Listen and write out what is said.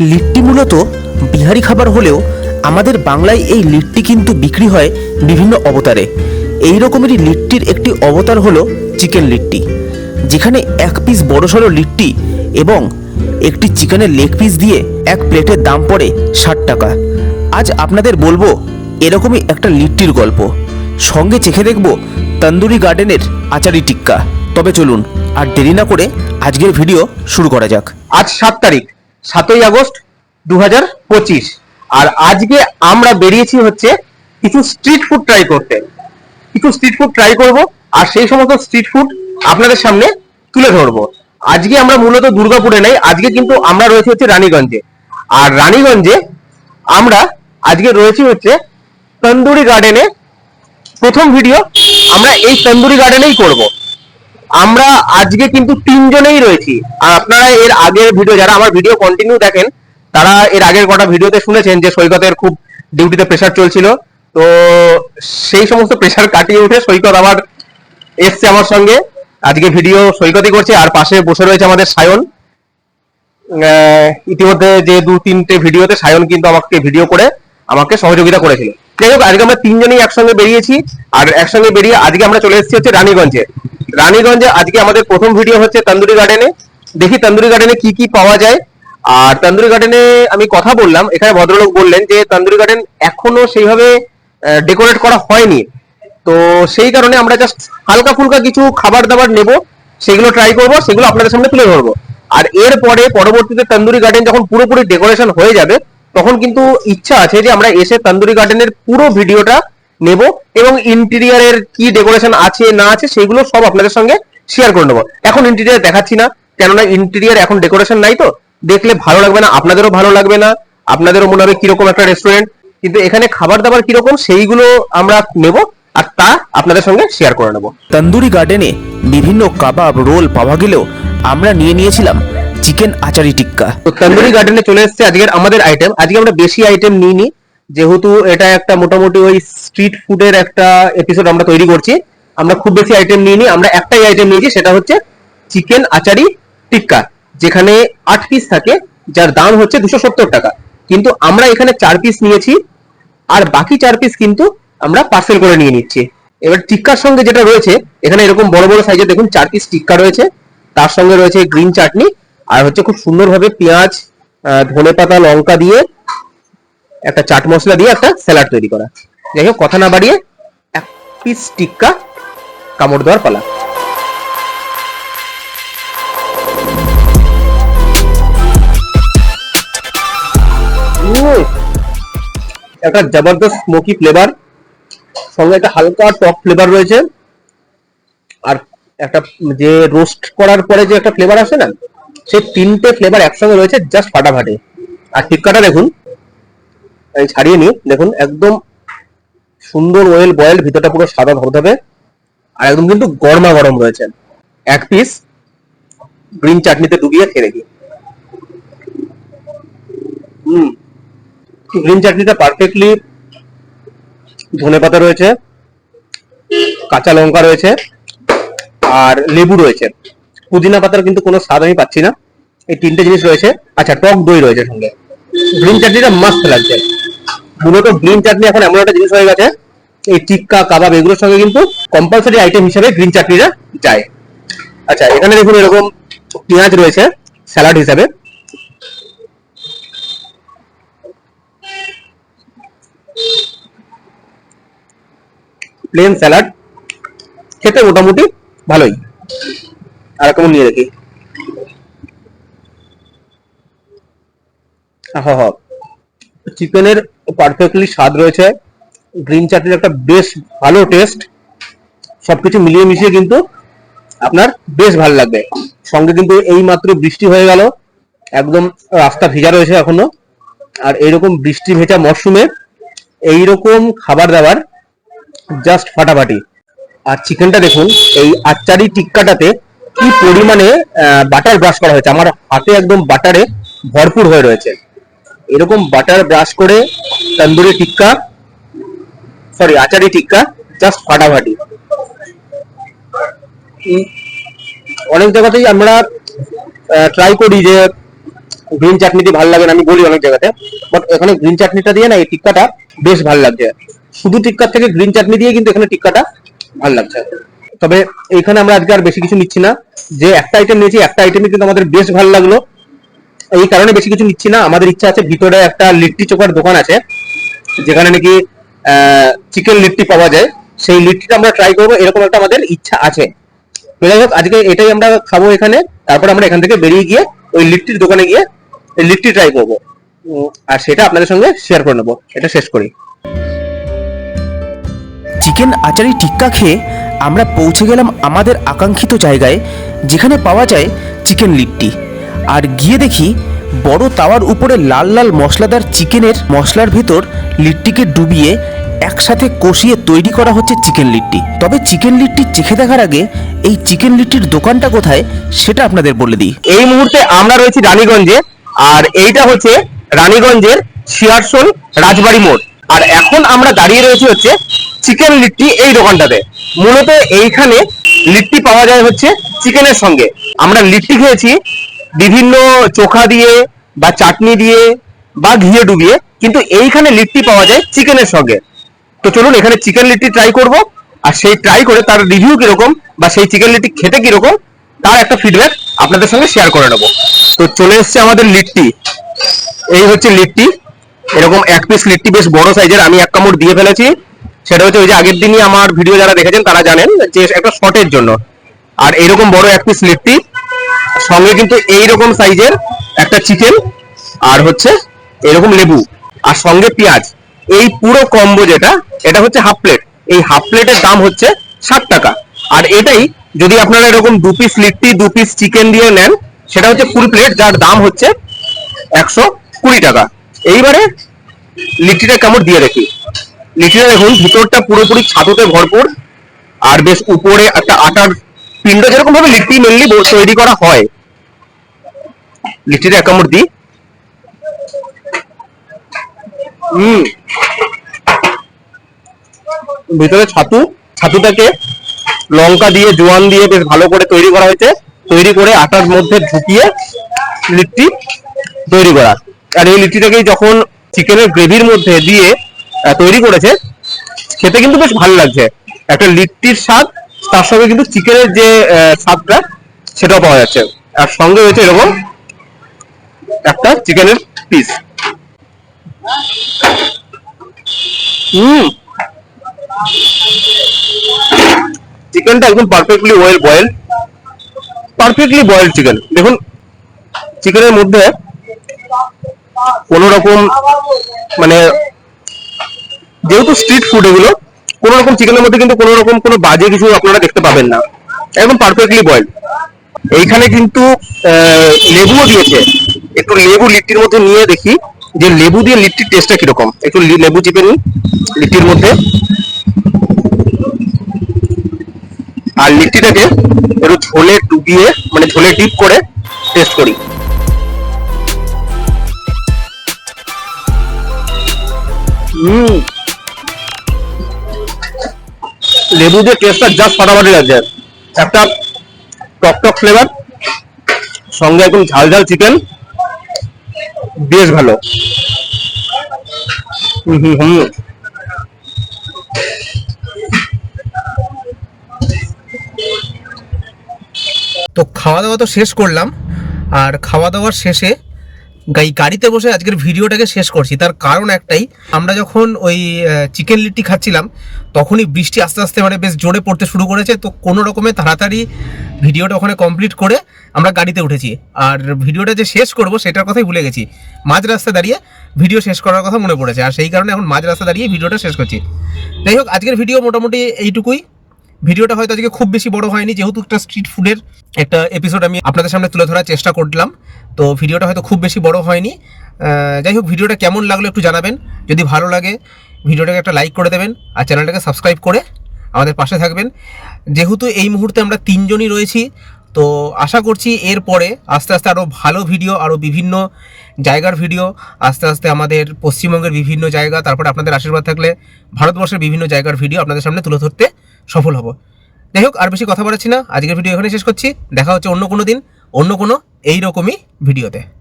লিট্টি মূলত বিহারি খাবার হলেও আমাদের বাংলায় এই লিট্টি কিন্তু বিক্রি হয় বিভিন্ন অবতারে। এই রকমেরই লিট্টির একটি অবতার হলো চিকেন লিট্টি, যেখানে এক পিস বড়সড় লিট্টি এবং একটি চিকেনের লেগ পিস দিয়ে এক প্লেটের দাম পড়ে ষাট টাকা। আজ আপনাদের বলব এরকমই একটা লিট্টির গল্প। সঙ্গে চেখে দেখব তন্দুরি গার্ডেনের আচারি টিক্কা। তবে চলুন আর দেরি না করে আজকের ভিডিও শুরু করা যাক। আজ সাত তারিখ। সাতই আগস্ট দু আর আজকে আমরা বেরিয়েছি হচ্ছে কিছু স্ট্রিট ফুড ট্রাই করতে। কিছু স্ট্রিট ফুড ট্রাই করব, আর সেই সমস্ত স্ট্রিট ফুড আপনাদের সামনে তুলে ধরবো। আজকে আমরা মূলত দুর্গাপুরে নেই, আজকে কিন্তু আমরা রয়েছি হচ্ছে রানীগঞ্জে। আর রানীগঞ্জে আমরা আজকে রয়েছি হচ্ছে তন্দুরি গার্ডেনে প্রথম ভিডিও আমরা এই তন্দুরি গার্ডেনেই করব। আমরা আজকে কিন্তু তিনজনেই রয়েছি। আর আপনারা এর আগের ভিডিও যারা আমার ভিডিও কন্টিনিউ দেখেন, তারা এর আগের কটা ভিডিওতে শুনেছেন যে সৈকতের খুব ডিউটিতে প্রেশার চলছিল। তো সেই সমস্ত প্রেশার কাটিয়ে উঠে সৈকত আবার এসছে আমার সঙ্গে। আজকে ভিডিও সৈকতই করছে, আর পাশে বসে রয়েছে আমাদের সায়ন। ইতিমধ্যে যে দু তিনটে ভিডিওতে সায়ন কিন্তু আমাকে ভিডিও করে আমাকে সহযোগিতা করেছিল। যাই হোক, আজকে আমরা তিনজনেই একসঙ্গে বেরিয়েছি। আর একসঙ্গে বেরিয়ে আজকে আমরা চলে এসেছি হচ্ছে রানীগঞ্জে। রানীগঞ্জে আজকে আমাদের প্রথম ভিডিও হচ্ছে তন্দুরি গার্ডেনে দেখি তন্দুরি গার্ডেনে কি কি পাওয়া যায়। আর তন্দুরি গার্ডেনে আমি কথা বললাম, এখানে ভদ্রলোক বললেন যে তন্দুরি গার্ডেন এখনও সেইভাবে ডেকোরেট করা হয়নি। তো সেই কারণে আমরা জাস্ট হালকা ফুলকা কিছু খাবার দাবার নেব, সেগুলো ট্রাই করব, সেগুলো আপনাদের সামনে তুলে ধরবো। আর এরপরে পরবর্তীতে তন্দুরি গার্ডেন যখন পুরোপুরি ডেকোরেশন হয়ে যাবে, তখন কিন্তু ইচ্ছা আছে যে আমরা এসে তন্দুরি গার্ডেনের পুরো ভিডিওটা নেব এবং ইন্টেরিয়ারের কি ডেকোরেশন আছে না আছে সেগুলো সব আপনাদের সঙ্গে শেয়ার করে নেব। এখন ইন্টেরিয়ার দেখাচ্ছি না কেননা ইন্টেরিয়ার এখন ডেকোরেশন নাই তো। দেখলে ভালো লাগবে না আপনাদেরও ভালো লাগবে না আপনাদেরও মনে হবে কীরকম একটা রেস্টুরেন্ট কিন্তু এখানে খাবার দাবার কীরকম সেইগুলো আমরা নেব আর তা আপনাদের সঙ্গে শেয়ার করে নেব। তন্দুরি গার্ডেনে বিভিন্ন কাবাব রোল পাওয়া গেলেও আমরা নিয়ে নিয়েছিলাম চিকেন আচারি টিক্কা। তো তন্দুরি গার্ডেনে চলে এসেছে আজকের আমাদের আইটেম আজকে আমরা বেশি আইটেম নিইনি। যেহেতু এটা একটা মোটামুটি ওই স্ট্রিট ফুডের একটা এপিসোড আমরা তৈরি করছি, আমরা খুব বেশি আইটেম নিইনি, আমরা একটাই আইটেম নিয়েছি, সেটা হচ্ছে চিকেন আচারি টিক্কা, যেখানে আট পিস থাকে, যার দাম হচ্ছে দুশো সত্তর টাকা। কিন্তু আমরা এখানে চার পিস নিয়েছি, আর বাকি চার পিস কিন্তু আমরা পার্সেল করে নিয়ে নিচ্ছি। এবার টিক্কার সঙ্গে যেটা রয়েছে, এখানে এরকম বড় বড় সাইজের দেখুন, চার পিস টিক্কা রয়েছে, তার সঙ্গে রয়েছে গ্রিন চাটনি আর হচ্ছে খুব সুন্দরভাবে পেঁয়াজ ধনে পাতা লঙ্কা দিয়ে একটা চাট মশলা দিয়ে একটা স্যালাড তৈরি করা। যাই হোক, কথা না বাড়িয়ে এক পিস টিক্কা কামড় দেওয়ার পালা। একটা জবরদস্ত স্মোকি ফ্লেভার সঙ্গে একটা হালকা টক ফ্লেভার রয়েছে। আর একটা যে রোস্ট করার পরে যে একটা ফ্লেভার আসে না, সেই তিনটে ফ্লেভার একসঙ্গে রয়েছে জাস্ট ফাটাফাটে। আর টিক্কাটা দেখুন ছাড়িয়ে নিই। দেখুন, একদম সুন্দর ওয়েল বয়েল ভিতরটা পুরো সাদা ধবধবে। আর একদম কিন্তু গরমা গরম রয়েছে। এক পিস গ্রিন চাটনিতে ডুবিয়ে খেয়ে দেখি হুম গ্রিন চাটনিটা পারফেক্টলি ধনে পাতা রয়েছে, কাঁচা লঙ্কা রয়েছে, আর লেবু রয়েছে। পুদিনা পাতার কিন্তু কোনো স্বাদ আমি পাচ্ছি না। এই তিনটে জিনিস রয়েছে। আচ্ছা টক দই রয়েছে সঙ্গে। গ্রিন চাটনিটা মাস্ত লাগছে। মূলত গ্রিন চাটনি এখন এমন একটা জিনিস হয়ে গেছে, এই টিক্কা, কাবাব, এগুলোর সঙ্গে কিন্তু কম্পালসারি আইটেম হিসেবে গ্রিন চাটনিটা যায়। আচ্ছা এখানে দেখুন এরকম পেঁয়াজ রয়েছে স্যালাড হিসাবে। প্লেন স্যালাড খেতে মোটামুটি ভালোই। আর কেমন নিয়ে দেখি। হ্যাঁ চিকেনের পারফেক্টলি স্বাদ রয়েছে। গ্রিন চাটনির একটা বেশ ভালো টেস্ট সবকিছু মিলিয়ে মিশিয়ে কিন্তু আপনার বেশ ভালো লাগবে। সঙ্গে কিন্তু এই মাত্র বৃষ্টি হয়ে গেল। একদম রাস্তা ভেজা রয়েছে এখনও। আর এইরকম বৃষ্টি ভেজা মরশুমে এইরকম খাবার দাবার জাস্ট ফাটাফাটি। আর চিকেনটা দেখুন, এই আচারি টিক্কাটাতে কি পরিমাণে বাটার ব্রাশ করা হয়েছে। আমার হাতে একদম বাটারে ভরপুর হয়ে রয়েছে। এরকম বাটার ব্রাশ করে তন্দুরি টিক্কা সরি আচারি টিক্কা জাস্ট ফাটাফাটি। অনেক জায়গাতেই আমরা ট্রাই করি যে গ্রিন চাটনি দিয়ে ভালো লাগে আমি বলি অনেক জায়গাতে বাট এখানে গ্রিন চাটনিটা দিয়ে না, এই টিক্কাটা বেশ ভালো লাগছে। শুধু টিক্কার থেকে গ্রিন চাটনি দিয়ে কিন্তু এখানে টিক্কাটা ভালো লাগছে। তবে এখানে আমরা আজকে আর বেশি কিছু নিচ্ছি না। যে একটা আইটেম নিয়েছি, একটা আইটেমই কিন্তু আমাদের বেশ ভালো লাগল। এই কারণে বেশি কিছু নিচ্ছি না। আমাদের ইচ্ছা আছে ভিতরে একটা লিট্টি চোখার দোকান আছে, যেখানে নাকি চিকেন লিট্টি পাওয়া যায়। সেই লিট্টিটা আমরা ট্রাই করব, এরকম একটা আমাদের ইচ্ছা আছে। আজকে এটাই আমরা খাব এখানে। তারপর আমরা এখান থেকে বেরিয়ে গিয়ে ওই লিট্টির দোকানে গিয়ে লিট্টি ট্রাই করব। আর সেটা আপনাদের সঙ্গে শেয়ার করে নেব। এটা শেষ করি। চিকেন আচারি টিক্কা খেয়ে আমরা পৌঁছে গেলাম আমাদের আকাঙ্ক্ষিত জায়গায়, যেখানে পাওয়া যায় চিকেন লিট্টি। আর গিয়ে দেখি বড় তাওয়ার উপরে লাল লাল মশলাদার চিকেনের মশলার ভেতর লিট্টিকে ডুবিয়ে একসাথে কষিয়ে তৈরি করা হচ্ছে চিকেন লিট্টি। তবে চিকেন লিট্টি চেখে দেখার আগে এই চিকেন লিট্টির দোকানটা কোথায় সেটা আপনাদের বলে দিই। এই মুহূর্তে আমরা রয়েছি রানীগঞ্জে, আর এইটা হচ্ছে রানীগঞ্জের শিয়ারসোল রাজবাড়ি মোড়। আর এখন আমরা দাঁড়িয়ে রয়েছি হচ্ছে চিকেন লিট্টি এই দোকানটাতে। মূলত এইখানে লিট্টি পাওয়া যায় হচ্ছে চিকেনের সঙ্গে। আমরা লিট্টি খেয়েছি বিভিন্ন চোখা দিয়ে বা চাটনি দিয়ে বা ঘিয়ে ডুবিয়ে, কিন্তু এইখানে লিট্টি পাওয়া যায় চিকেনের সঙ্গে। তো চলুন, এখানে চিকেন লিট্টি ট্রাই করব। আর সেই ট্রাই করে তার রিভিউ কীরকম বা সেই চিকেন লিট্টি খেতে কীরকম, তার একটা ফিডব্যাক আপনাদের সঙ্গে শেয়ার করে নেব। তো চলে এসছে আমাদের লিট্টি। এই হচ্ছে লিট্টি। এরকম এক পিস লিট্টি বেশ বড় সাইজের আমি এক কামড় দিয়ে ফেলেছি। সেটা হচ্ছে ওই যে আগের দিনই আমার ভিডিও যারা দেখেছেন, তারা জানেন যে একটা শর্টের জন্য। আর এরকম বড় এক পিস লিট্টি সঙ্গে কিন্তু এইরকম সাইজের একটা চিকেন আর হচ্ছে এরকম লেবু আর সঙ্গে পেঁয়াজ। এই পুরো কম্বো যেটা, এটা হচ্ছে হাফ প্লেট এই হাফ প্লেটের দাম হচ্ছে ষাট টাকা। আর এটাই যদি আপনারা এরকম দু পিস লিট্টি, দু পিস চিকেন দিয়ে নেন, সেটা হচ্ছে ফুল প্লেট যার দাম হচ্ছে একশো কুড়ি টাকা। এইবারে লিট্টিটা কেমন দিয়ে দেখি। লিট্টিটা দেখুন, ভিতরটা পুরোপুরি ছাতুতে ভরপুর, আর বেশ উপরে একটা আটার পিণ্ড যেরকম ভাবে লিট্টি মেনলি তৈরি করা হয়। লিট্টিটা এক কামড় দিই। হুম। ভিতরে ছাতু, ছাতুটাকে লঙ্কা দিয়ে, জোয়ান দিয়ে বেশ ভালো করে তৈরি করা হয়েছে। তৈরি করে আটার মধ্যে ঢুকিয়ে লিট্টি তৈরি করা। আর এই লিট্টিটাকে যখন চিকেনের গ্রেভির মধ্যে দিয়ে তৈরি করেছে, খেতে কিন্তু বেশ ভালো লাগছে। একটা লিট্টির স্বাদ তার সঙ্গে কিন্তু চিকেনের যে স্বাদটা, সেটাও পাওয়া যাচ্ছে। আর সঙ্গে রয়েছে এরকম একটা চিকেনের পিস হুম। চিকেনটা একদম perfectly well boil perfectly boil chicken দেখুন চিকেনের মধ্যে কোন রকম মানে যেহেতু স্ট্রিট ফুড এগুলো কোন রকম চিকেনের মধ্যে কিন্তু কোন রকম কোনো বাজে কিছু আপনারা দেখতে পাবেন না। একদম পারফেক্টলি বয়েল এইখানে কিন্তু লেবুও দিয়েছে। একটু লেবু লিট্টির মধ্যে নিয়ে দেখি যে লেবু দিয়ে লিট্টির টেস্টটা কীরকম। একটু লেবু চিপে নিই লিট্টির মধ্যে। আর লিট্টিটাকে একটু ঝোলে ডুবিয়ে মানে ঝোলে ডিপ করে টেস্ট করি। হুম। লেবু দিয়ে টেস্টটা জাস্ট ফাটাফাটি লাগছে। একটা টক টক ফ্লেভার সঙ্গে একদম ঝাল ঝাল চিকেন বেশ ভালো। হুম হুম। তো খাওয়া দাওয়া তো শেষ করলাম, আর খাওয়া দাওয়ার শেষে গাড়িতে বসে আজকের ভিডিওটাকে শেষ করছি। তার কারণ একটাই, আমরা যখন ওই চিকেন লিট্টি খাচ্ছিলাম, তখনই বৃষ্টি আস্তে আস্তে মানে বেশ জোরে পড়তে শুরু করেছে। তো কোনো রকমে তাড়াতাড়ি ভিডিওটা ওখানে কমপ্লিট করে আমরা গাড়িতে উঠেছি। আর ভিডিওটা যে শেষ করব, সেটার কথাই ভুলে গেছি। মাঝ রাস্তায় দাঁড়িয়ে ভিডিও শেষ করার কথা মনে পড়েছে। আর সেই কারণে এখন মাঝ রাস্তায় দাঁড়িয়ে ভিডিওটা শেষ করছি। যাই হোক, আজকের ভিডিও মোটামুটি এইটুকুই। ভিডিওটা হয়তো আজকে খুব বেশি বড় হয়নি, যেহেতু একটা স্ট্রিট ফুডের একটা এপিসোড আমি আপনাদের সামনে তুলে ধরার চেষ্টা করলাম। তো ভিডিওটা হয়তো খুব বেশি বড় হয়নি। যাই হোক, ভিডিওটা কেমন লাগল একটু জানাবেন। যদি ভালো লাগে, ভিডিওটাকে একটা লাইক করে দেবেন আর চ্যানেলটাকে সাবস্ক্রাইব করে আমাদের পাশে থাকবেন। যেহেতু এই মুহূর্তে আমরা তিনজনই রয়েছি, তো আশা করছি এরপরে আস্তে আস্তে আরও ভালো ভিডিও আরও বিভিন্ন জায়গার ভিডিও আস্তে আস্তে আমাদের পশ্চিমবঙ্গের বিভিন্ন জায়গা, তারপরে আপনাদের আশীর্বাদ থাকলে ভারতবর্ষের বিভিন্ন জায়গার ভিডিও আপনাদের সামনে তুলে ধরতে সফল হব। যাই হোক আর বেশি কথা বলাচ্ছি না। আজকের ভিডিও এখানে শেষ করছি। দেখা হচ্ছে অন্য কোনো দিন, অন্য কোনো এইরকমই ভিডিওতে।